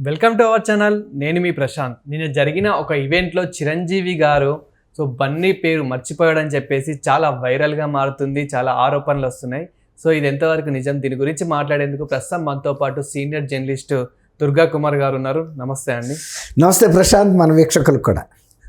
Welcome to our channel నేను మీ ప్రశాంత్. నిన్న జరిగిన ఒక ఈవెంట్లో చిరంజీవి గారు సో బన్నీ పేరు మర్చిపోయాడని చెప్పేసి చాలా వైరల్గా మారుతుంది చాలా ఆరోపణలు వస్తున్నాయి. సో ఇది ఎంతవరకు నిజం? దీని గురించి మాట్లాడేందుకు ప్రస్తుతం మనతో పాటు సీనియర్ జర్నలిస్ట్ దుర్గా కుమార్ గారు ఉన్నారు. నమస్తే అండి. నమస్తే ప్రశాంత్ మన వీక్షకులకు కూడా.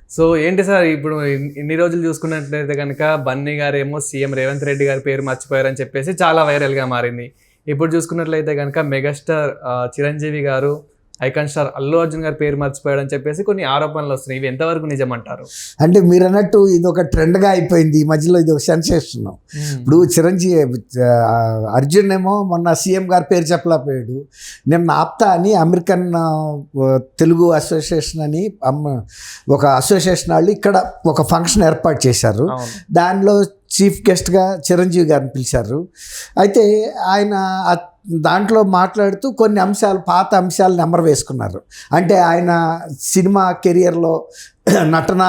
సో ఏంటి సార్ ఇప్పుడు ఇన్- ఇన్ని రోజులు చూసుకున్నట్లయితే కనుక బన్నీ గారు ఏమో సీఎం రేవంత్ రెడ్డి గారి పేరు మర్చిపోయారని చెప్పేసి చాలా వైరల్గా మారింది. ఇప్పుడు చూసుకున్నట్లయితే కనుక మెగాస్టార్ చిరంజీవి గారు ఐకాన్ స్టార్ అల్లు అర్జున్ గారి పేరు మర్చిపోయాడని చెప్పేసి కొన్ని ఆరోపణలు వస్తున్నాయి. ఇవి ఎంతవరకు నిజం అంటారు అంటే మీరు అన్నట్టు ఇది ఒక ట్రెండ్గా అయిపోయింది. ఈ మధ్యలో ఇది ఒక సెన్సేషన్. ఇప్పుడు చిరంజీవి అర్జున్ ఏమో మొన్న సీఎం గారి పేరు చెప్పలేకపోయాడు. నిన్న ఆప్తా అని అమెరికన్ తెలుగు అసోసియేషన్ అని అమ్మ- ఒక అసోసియేషన్ వాళ్ళు ఇక్కడ ఒక ఫంక్షన్ ఏర్పాటు చేశారు. దానిలో చీఫ్ గెస్ట్గా చిరంజీవి గారిని పిలిచారు. అయితే ఆయన దాంట్లో మాట్లాడుతూ కొన్ని అంశాలు పాత అంశాలు నెంబర్ వేసుకున్నారు. అంటే ఆయన సినిమా కెరియర్లో నటన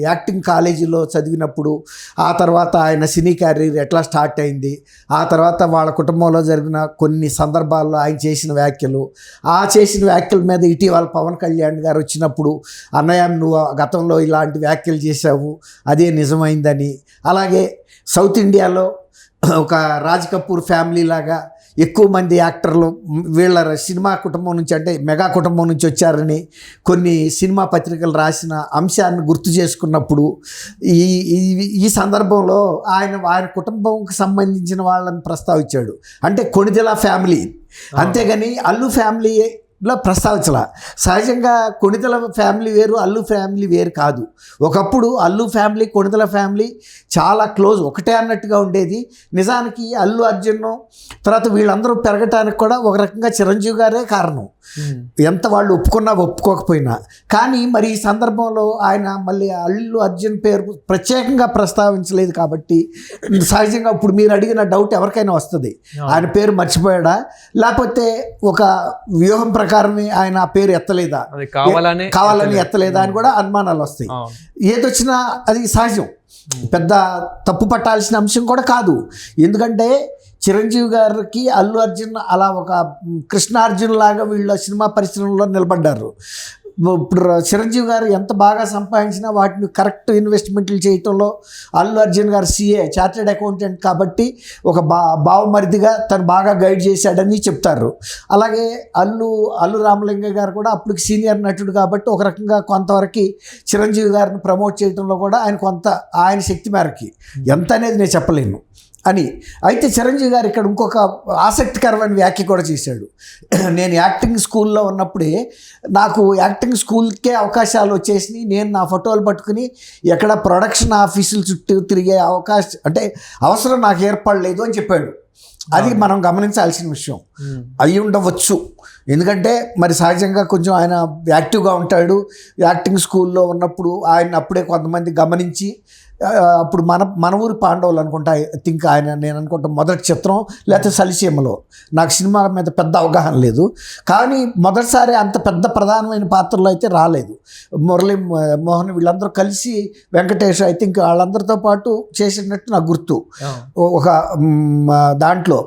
యాక్టింగ్ కాలేజీలో చదివినప్పుడు ఆ తర్వాత ఆయన సినీ కెరీర్ ఎట్లా స్టార్ట్ అయింది ఆ తర్వాత వాళ్ళ కుటుంబంలో జరిగిన కొన్ని సందర్భాల్లో ఆయన చేసిన వ్యాఖ్యలు. ఆ చేసిన వ్యాఖ్యల మీద ఇటీవల పవన్ కళ్యాణ్ గారు వచ్చినప్పుడు అన్నయ్య నువ్వు గతంలో ఇలాంటి వ్యాఖ్యలు చేశావు అదే నిజమైందని. అలాగే సౌత్ ఇండియాలో ఒక రాజ్ కపూర్ ఫ్యామిలీ లాగా ఎక్కువ మంది యాక్టర్లు వీళ్ళ సినిమా కుటుంబం నుంచి అంటే మెగా కుటుంబం నుంచి వచ్చారని కొన్ని సినిమా పత్రికలు రాసిన అంశాన్ని గుర్తు చేసుకున్నప్పుడు ఈ ఈ ఈ సందర్భంలో ఆయన ఆయన కుటుంబంకి సంబంధించిన వాళ్ళని ప్రస్తావించాడు. అంటే కొణిదెల ఫ్యామిలీ. అంతేగాని అల్లు ఫ్యామిలీ లో ప్రస్తావించాల. సహజంగా కొణితల ఫ్యామిలీ వేరు అల్లు ఫ్యామిలీ వేరు కాదు. ఒకప్పుడు అల్లు ఫ్యామిలీ కొణితల ఫ్యామిలీ చాలా క్లోజ్ ఒకటే అన్నట్టుగా ఉండేది. నిజానికి అల్లు అర్జున్ తర్వాత వీళ్ళందరూ పెరగటానికి కూడా ఒక రకంగా చిరంజీవి గారే కారణం. ఎంత వాళ్ళు ఒప్పుకున్నా ఒప్పుకోకపోయినా. కానీ మరి ఈ సందర్భంలో ఆయన మళ్ళీ అల్లు అర్జున్ పేరు ప్రత్యేకంగా ప్రస్తావించలేదు కాబట్టి సహజంగా ఇప్పుడు మీరు అడిగిన డౌట్ ఎవరికైనా వస్తుంది. ఆయన పేరు మర్చిపోయాడా? లేకపోతే ఒక వ్యూహం ప్రకారమే ఆయన ఆ పేరు ఎత్తలేదా? కావాలని కావాలని ఎత్తలేదా. అని కూడా అనుమానాలు వస్తాయి. ఏదొచ్చినా అది సహజం. పెద్ద తప్పు పట్టాల్సిన అంశం కూడా కాదు. ఎందుకంటే చిరంజీవి గారికి అల్లు అర్జున్ అలా ఒక కృష్ణార్జున్ లాగా వీళ్ళ సినిమా పరిశ్రమలో నిలబడ్డారు. ఇప్పుడు చిరంజీవి గారు ఎంత బాగా సంపాదించినా వాటిని కరెక్ట్ ఇన్వెస్ట్మెంట్లు చేయటంలో అల్లు అర్జున్ గారు సీఏ చార్టెడ్ అకౌంటెంట్ కాబట్టి ఒక బా బావమరిదిగా తను బాగా గైడ్ చేశాడని చెప్తారు. అలాగే అల్లు అల్లు రామలింగ గారు కూడా అప్పుడు సీనియర్ నటుడు కాబట్టి ఒక రకంగా కొంతవరకు చిరంజీవి గారిని ప్రమోట్ చేయడంలో కూడా ఆయన కొంత ఆయన శక్తి మేరకి. ఎంత అనేది నేను చెప్పలేను. అని. అయితే చిరంజీవి గారు ఇక్కడ ఇంకొక ఆసక్తికరమైన వ్యాఖ్య కూడా చేశాడు. నేను యాక్టింగ్ స్కూల్లో ఉన్నప్పుడే నాకు యాక్టింగ్ స్కూల్కే అవకాశాలు వచ్చేసినాయి. నేను నా ఫోటోలు పట్టుకుని ఎక్కడ ప్రొడక్షన్ ఆఫీసుల చుట్టూ తిరిగే అవకాశం అంటే అవసరం నాకు ఏర్పడలేదు అని చెప్పాడు. అది మనం గమనించాల్సిన విషయం. అయి ఉండవచ్చు. ఎందుకంటే మరి సహజంగా కొంచెం ఆయన యాక్టివ్గా ఉంటాడు. యాక్టింగ్ స్కూల్లో ఉన్నప్పుడు ఆయన అప్పుడే కొంతమంది గమనించి అప్పుడు మన మన ఊరి పాండవులు అనుకుంటా ఐ థింక్ ఆయన నేను అనుకుంటా మొదటి చిత్రం లేకపోతే సలిసీమలో. నాకు సినిమా మీద పెద్ద అవగాహన లేదు. కానీ మొదటిసారి అంత పెద్ద ప్రధానమైన పాత్రలో అయితే రాలేదు. మురళీ మోహన్ వీళ్ళందరూ కలిసి వెంకటేష్ ఐ థింక్ వాళ్ళందరితో పాటు చేసినట్టు నాకు గుర్తు. ఒక దాంట్లో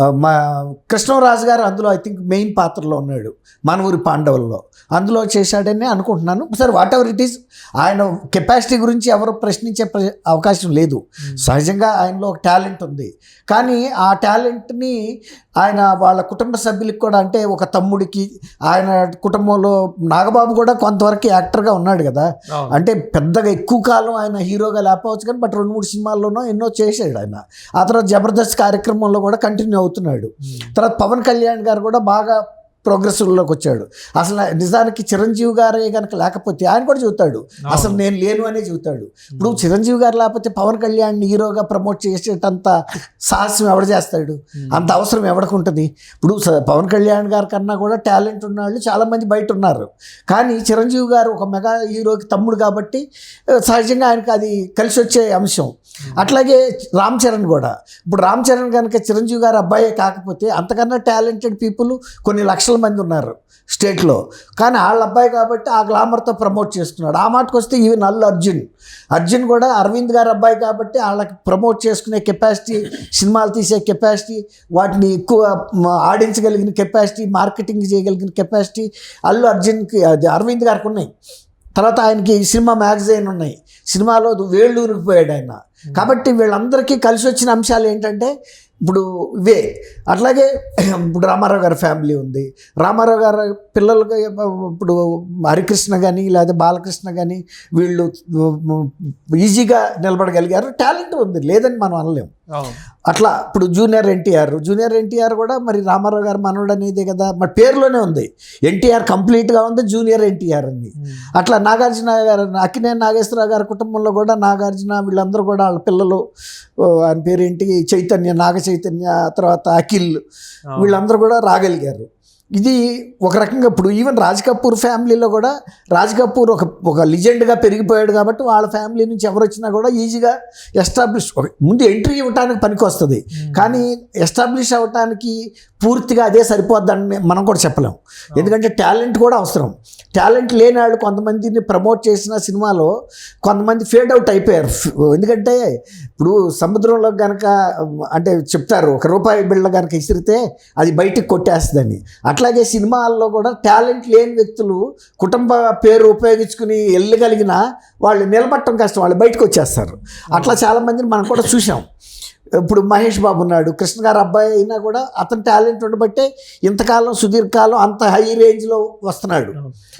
మా కృష్ణరాజు గారు అందులో ఐ థింక్ మెయిన్ పాత్రలో ఉన్నాడు మన ఊరి పాండవుల్లో. అందులో చేశాడని అనుకుంటున్నాను. సరే వాట్ ఎవర్ ఇట్ ఈస్ ఆయన కెపాసిటీ గురించి ఎవరు ప్రశ్నించే ప్ర- అవకాశం లేదు. సహజంగా ఆయనలో ఒక టాలెంట్ ఉంది. కానీ ఆ టాలెంట్ని ఆయన వాళ్ళ కుటుంబ సభ్యులకి కూడా అంటే ఒక తమ్ముడికి ఆయన కుటుంబంలో నాగబాబు కూడా కొంతవరకు యాక్టర్గా ఉన్నాడు కదా. అంటే పెద్దగా ఎక్కువ కాలం ఆయన హీరోగా లేకపోవచ్చు కానీ బట్ రెండు మూడు సినిమాల్లోనో ఎన్నో చేసాడు ఆయన. ఆ తర్వాత జబర్దస్త్ కార్యక్రమంలో కూడా కంటిన్యూ అవుతున్నాడు. తర్వాత పవన్ కళ్యాణ్ గారు కూడా బాగా ప్రోగ్రెసివ్లోకి వచ్చాడు అసలు నిజానికి చిరంజీవి గారే కనుక లేకపోతే ఆయన కూడా చెబుతాడు. అసలు నేను లేను అనే చెబుతాడు. ఇప్పుడు చిరంజీవి గారు లేకపోతే పవన్ కళ్యాణ్ హీరోగా ప్రమోట్ చేసేటంత సాహసం ఎవడ చేస్తాడు? అంత అవసరం ఎవరికి ఉంటుంది? ఇప్పుడు పవన్ కళ్యాణ్ గారి కన్నా కూడా టాలెంట్ ఉన్న వాళ్ళు చాలామంది బయట ఉన్నారు. కానీ చిరంజీవి గారు ఒక మెగా హీరోకి తమ్ముడు కాబట్టి సహజంగా ఆయనకి అది కలిసి వచ్చే అంశం అట్లాగే రామ్ చరణ్ కూడా. ఇప్పుడు రామ్ చరణ్ కనుక చిరంజీవి గారు అబ్బాయే కాకపోతే అంతకన్నా టాలెంటెడ్ పీపుల్ కొన్ని లక్షల లక్షల మంది ఉన్నారు స్టేట్లో. కానీ వాళ్ళ అబ్బాయి కాబట్టి ఆ గ్లామర్తో ప్రమోట్ చేస్తున్నాడు ఆ మాటకు వస్తే ఈవెన్ అల్లు అర్జున్. అర్జున్ కూడా అరవింద్ గారి అబ్బాయి కాబట్టి వాళ్ళకి ప్రమోట్ చేసుకునే కెపాసిటీ సినిమాలు తీసే కెపాసిటీ వాటిని ఎక్కువ ఆడించగలిగిన కెపాసిటీ మార్కెటింగ్ చేయగలిగిన కెపాసిటీ అల్లు అర్జున్కి అది అరవింద్ గారికి ఉన్నాయి. తర్వాత ఆయనకి సినిమా మ్యాగజైన్ ఉన్నాయి. సినిమాలో వేళ్ళు ఊరికిపోయాడు ఆయన. కాబట్టి వీళ్ళందరికీ కలిసి వచ్చిన అంశాలు ఏంటంటే ఇప్పుడు ఇవే. అట్లాగే ఇప్పుడు రామారావు గారి ఫ్యామిలీ ఉంది. రామారావు గారి పిల్లలకి ఇప్పుడు హరికృష్ణ కానీ లేదా బాలకృష్ణ కానీ వీళ్ళు ఈజీగా నిలబడగలిగారు. టాలెంట్ ఉంది లేదని మనం అనలేం. అట్లా ఇప్పుడు జూనియర్ ఎన్టీఆర్. జూనియర్ ఎన్టీఆర్ కూడా మరి రామారావు గారు మనవడు అనేది కదా మరి పేరులోనే ఉంది. ఎన్టీఆర్ కంప్లీట్గా ఉంది జూనియర్ ఎన్టీఆర్ అని అట్లా నాగార్జున గారు అక్కినే నాగేశ్వరరావు గారి కుటుంబంలో కూడా నాగార్జున వీళ్ళందరూ కూడా వాళ్ళ పిల్లలు ఆయన పేరేంటి? చైతన్య నాగ చైతన్య తర్వాత అఖిల్ వీళ్ళందరూ కూడా రాగలిగారు. ఇది ఒక రకంగా ఇప్పుడు ఈవెన్ రాజ్ కపూర్ ఫ్యామిలీలో కూడా రాజ్ కపూర్ ఒక ఒక లిజెండ్గా పెరిగిపోయాడు కాబట్టి వాళ్ళ ఫ్యామిలీ నుంచి ఎవరు వచ్చినా కూడా ఈజీగా ఎస్టాబ్లిష్ ముందు ఎంట్రీ ఇవ్వడానికి పనికి వస్తుంది. కానీ ఎస్టాబ్లిష్ అవ్వటానికి పూర్తిగా అదే సరిపోద్దని మనం కూడా చెప్పలేం. ఎందుకంటే టాలెంట్ కూడా అవసరం. టాలెంట్ లేని వాళ్ళు కొంతమందిని ప్రమోట్ చేసిన సినిమాలో కొంతమంది ఫేడ్ అవుట్ అయిపోయారు. ఎందుకంటే ఇప్పుడు సముద్రంలో కనుక అంటే చెప్తారు ఒక రూపాయి బిళ్ళ కనుక ఇసిరితే అది బయటికి కొట్టేస్తుందని. అట్లాగే సినిమాల్లో కూడా టాలెంట్ లేని వ్యక్తులు కుటుంబ పేరు ఉపయోగించుకుని వెళ్ళగలిగిన వాళ్ళు నిలబట్టడం కష్టం వాళ్ళు బయటకు వచ్చేస్తారు. అట్లా చాలామందిని మనం కూడా చూసాం ఇప్పుడు మహేష్ బాబు ఉన్నాడు కృష్ణ గారు అబ్బాయి అయినా కూడా అతని టాలెంట్ ఉండబట్టే ఇంతకాలం సుదీర్ఘకాలం అంత హై రేంజ్లో వస్తున్నాడు.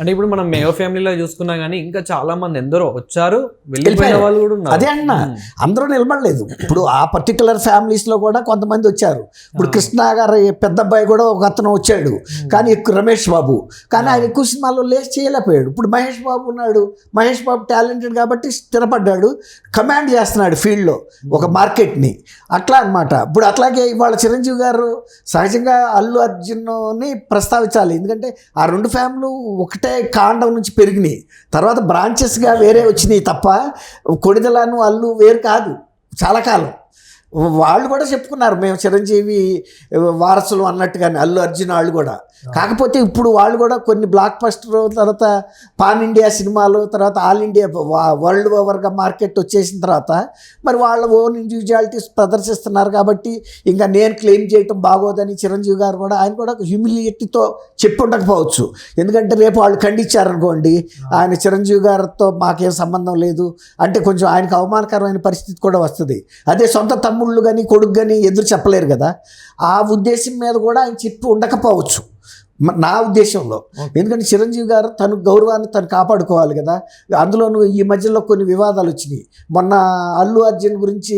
అంటే ఇప్పుడు మనం మేయో ఫ్యామిలీలో చూసుకున్నా కానీ ఇంకా చాలా మంది ఎందరో వచ్చారు వెళ్ళిపోయిన. వాళ్ళు కూడా ఉన్నారు. అదే అన్న అందరూ నిలబడలేదు. ఇప్పుడు ఆ పర్టికులర్ ఫ్యామిలీస్లో కూడా కొంతమంది వచ్చారు. ఇప్పుడు కృష్ణ గారి పెద్ద అబ్బాయి కూడా ఒక అతను వచ్చాడు. కానీ ఎక్కువ రమేష్ బాబు. కానీ ఆయన ఎక్కువ సినిమాల్లో లేస్ చేయలేకపోయాడు. ఇప్పుడు మహేష్ బాబు ఉన్నాడు. మహేష్ బాబు టాలెంటెడ్ కాబట్టి స్థిరపడ్డాడు. కమాండ్ చేస్తున్నాడు ఫీల్డ్లో ఒక మార్కెట్ని అట్లా అనమాట ఇప్పుడు అట్లాగే ఇవాళ చిరంజీవి గారు సహజంగా అల్లు అర్జున్ని ప్రస్తావించాలి. ఎందుకంటే ఆ రెండు ఫ్యామిలీ ఒకటే కాండం నుంచి పెరిగినాయి. తర్వాత బ్రాంచెస్గా వేరే వచ్చినాయి తప్ప కొడిదలను అల్లు వేరు కాదు. చాలా కాలం. వాళ్ళు కూడా చెప్పుకున్నారు మేము చిరంజీవి వారసులు అన్నట్టుగానే అల్లు అర్జున్ వాళ్ళు కూడా. కాకపోతే ఇప్పుడు వాళ్ళు కూడా కొన్ని బ్లాక్ బస్టర్ తర్వాత పాన్ ఇండియా సినిమాలు తర్వాత ఆల్ ఇండియా వరల్డ్ ఓవర్గా మార్కెట్ వచ్చేసిన తర్వాత మరి వాళ్ళ ఓన్ ఇండివిజువాలిటీస్ ప్రదర్శిస్తున్నారు కాబట్టి ఇంకా నేను క్లెయిమ్ చేయటం బాగోదని చిరంజీవి గారు కూడా ఆయన కూడా హ్యూమిలిటీతో చెప్పి ఉండకపోవచ్చు ఎందుకంటే రేపు వాళ్ళు ఖండించారనుకోండి ఆయన చిరంజీవి గారితో మాకేం సంబంధం లేదు అంటే కొంచెం ఆయనకు అవమానకరమైన పరిస్థితి కూడా వస్తుంది. అదే సొంత తమ్ముళ్ళు కానీ కొడుకు కానీ ఎదురు చెప్పలేరు కదా. ఆ ఉద్దేశం మీద కూడా ఆయన చెప్పి ఉండకపోవచ్చు. నా ఉద్దేశంలో. ఎందుకంటే చిరంజీవి గారు తన గౌరవాన్ని తను కాపాడుకోవాలి కదా. అందులోనూ ఈ మధ్యలో కొన్ని వివాదాలు వచ్చినాయి. మొన్న అల్లు అర్జున్ గురించి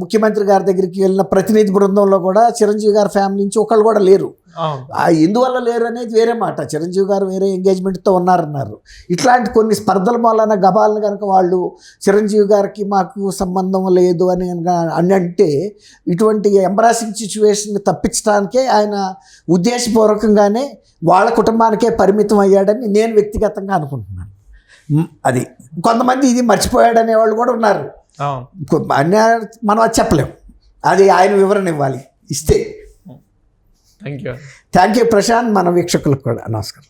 ముఖ్యమంత్రి గారి దగ్గరికి వెళ్ళిన ప్రతినిధి బృందంలో కూడా చిరంజీవి గారి ఫ్యామిలీ నుంచి ఒకళ్ళు కూడా లేరు. ఎందువల్ల లేరు అనేది వేరే మాట. చిరంజీవి గారు వేరే ఎంగేజ్మెంట్తో ఉన్నారన్నారు. ఇట్లాంటి కొన్ని స్పర్ధల మూలన గబాలను కనుక వాళ్ళు చిరంజీవి గారికి మాకు సంబంధం లేదు అని అని అంటే ఇటువంటి ఎంబ్రాసింగ్ సిచ్యువేషన్ తప్పించడానికే ఆయన ఉద్దేశపూర్వకంగానే వాళ్ళ కుటుంబానికే పరిమితం అయ్యాడని నేను వ్యక్తిగతంగా అనుకుంటున్నాను. అది కొంతమంది ఇది మర్చిపోయాడనే వాళ్ళు కూడా ఉన్నారు. అన్య మనం అది చెప్పలేం. అది ఆయన వివరణ ఇవ్వాలి. ఇస్తే thank you thank you Prashant మన వీక్షకులకు కూడా నమస్కారం.